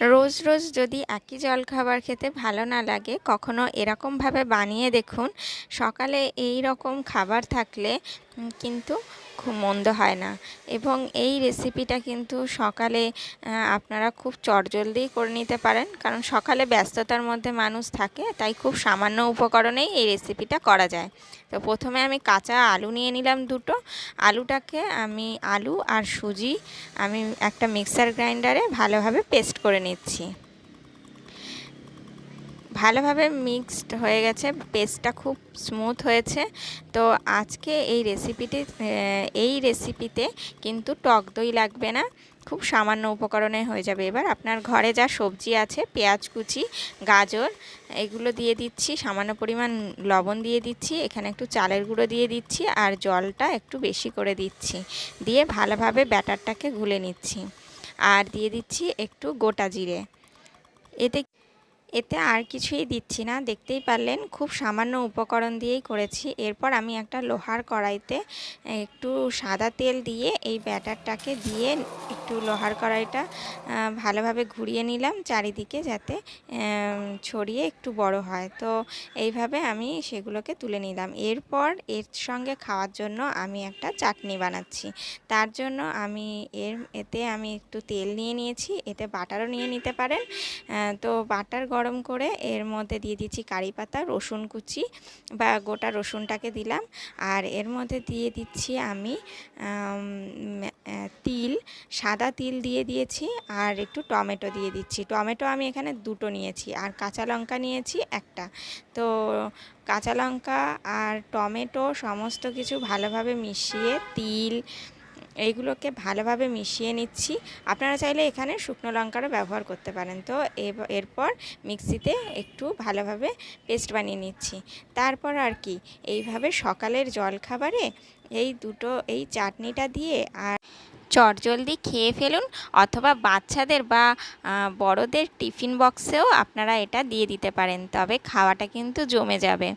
রোজ রোজ যদি একই জলখাবার খেতে ভালো না লাগে, কখনো এরকমভাবে বানিয়ে দেখুন। সকালে এই রকম খাবার থাকলে কিন্তু খুব মন্দ হয় না। এবং এই রেসিপিটা কিন্তু সকালে আপনারা খুব চটজলদিই করে নিতে পারেন। কারণ সকালে ব্যস্ততার মধ্যে মানুষ থাকে, তাই খুব সামান্য উপকরণেই এই রেসিপিটা করা যায়। তো প্রথমে আমি কাঁচা আলু নিয়ে নিলাম দুটো। আলুটাকে আমি আলু আর সুজি আমি একটা মিক্সার গ্রাইন্ডারে ভালোভাবে পেস্ট করে নিচ্ছি। ভালোভাবে মিক্সড হয়ে গেছে, পেস্টটা খুব স্মুথ হয়েছে। তো আজকে এই রেসিপিটি এই রেসিপিতে কিন্তু টক দই লাগবে না, খুব সামান্য উপকরণে হয়ে যাবে। এবার আপনার ঘরে যা সবজি আছে, পেঁয়াজ কুচি, গাজর, এগুলো দিয়ে দিচ্ছি, সামান্য পরিমাণ লবণ দিয়ে দিচ্ছি, এখানে একটু চালের গুঁড়ো দিয়ে দিচ্ছি, আর জলটা একটু বেশি করে দিচ্ছি। দিয়ে ভালোভাবে ব্যাটারটাকে গুলে নিচ্ছি। আর দিয়ে দিচ্ছি একটু গোটা জিরে। এতে এতে আর কিছুই দিচ্ছি না। দেখতেই পারলেন, খুব সামান্য উপকরণ দিয়েই করেছি। এরপর আমি একটা লোহার কড়াইতে একটু সাদা তেল দিয়ে এই ব্যাটারটাকে দিয়ে একটু লোহার কড়াইটা ভালোভাবে ঘুরিয়ে নিলাম চারিদিকে যাতে ছড়িয়ে একটু বড় হয়। তো এইভাবে আমি সেগুলোকে তুলে নিলাম। এরপর এর সঙ্গে খাওয়ার জন্য আমি একটা চাটনি বানাচ্ছি। তার জন্য আমি এর, এতে আমি একটু তেল নিয়ে নিয়েছি, এতে বাটারও নিয়ে নিতে পারেন। তো বাটার গরম করে এর মধ্যে দিয়ে দিচ্ছি কারি পাতা, রসুন কুচি বা গোটা রসুনটাকে দিলাম। আর এর মধ্যে দিয়ে দিচ্ছি আমি তিল, সাদা তিল দিয়ে দিয়েছি আর একটু টমেটো দিয়ে দিচ্ছি। টমেটো আমি এখানে দুটো নিয়েছি আর কাঁচা লঙ্কা নিয়েছি একটা। তো কাঁচা লঙ্কা আর টমেটো সমস্ত কিছু ভালোভাবে মিশিয়ে তিল এইগুলোকে ভালোভাবে মিশিয়ে নিচ্ছি। আপনারা চাইলে এখানে শুকনো লঙ্কারও ব্যবহার করতে পারেন। তো এরপর মিক্সিতে একটু ভালোভাবে পেস্ট বানিয়ে নিচ্ছি। তারপর আর কি, এইভাবে সকালের জলখাবারে এই দুটো, এই চাটনিটা দিয়ে আর চটজলদি খেয়ে ফেলুন অথবা বাচ্চাদের বা বড়দের টিফিন বক্সেও আপনারা এটা দিয়ে দিতে পারেন। তবে খাওয়াটা কিন্তু জমে যাবে।